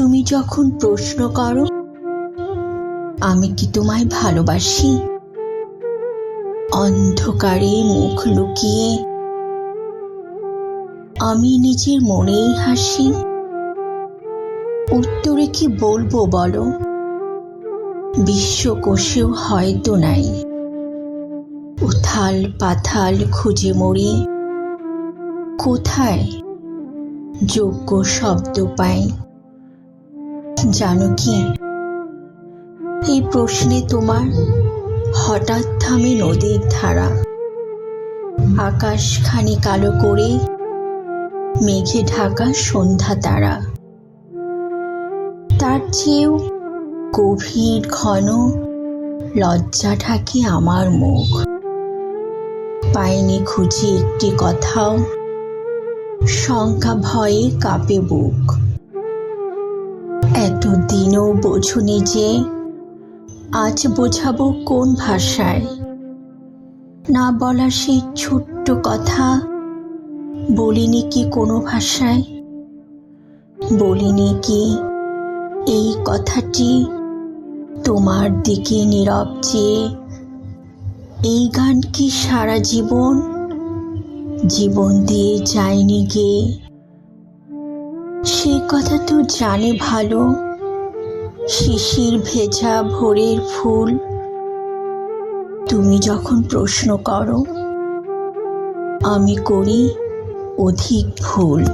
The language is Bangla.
তুমি যখন প্রশ্ন করো, আমি কি তোমায় ভালোবাসি? অন্ধকারে মুখ লুকিয়ে আমি নিজের মনেই হাসি। উত্তরে কি বলব বলো? বিশ্বকোষেও হয়তো নাই। উথাল পাথাল খুঁজে মরি। কোথায়? যোগ্য শব্দ পাই। জানো কি? এই প্রশ্নে তোমার হঠাৎ থামে নদীর ধারা। আকাশ খানি কালো করে মেঘে ঢাকা সন্ধ্যা তারা। তার চেয়েও গভীর, ঘন, লজ্জা ঢাকে আমার মুখ। পাইনি খুঁজে একটি কথাও, শঙ্কা ভয়ে কাঁপে বুক। এতদিনও বোঝুনি যে আজ বোঝাবো কোন ভাষায়। না বলা সেই ছোট্ট কথা, বলিনি কি কোনো ভাষায়? বলিনি কি এই কথাটি তোমার দিকে নীরব চেয়ে এই গান কি সারা জীবন জীবন দিয়ে যায়নি গে? সে কথা তো জানে ভালো। শিশির ভেজা ভোরের ফুল। তুমি যখন প্রশ্ন করো, আমি করি অধিক ভুল।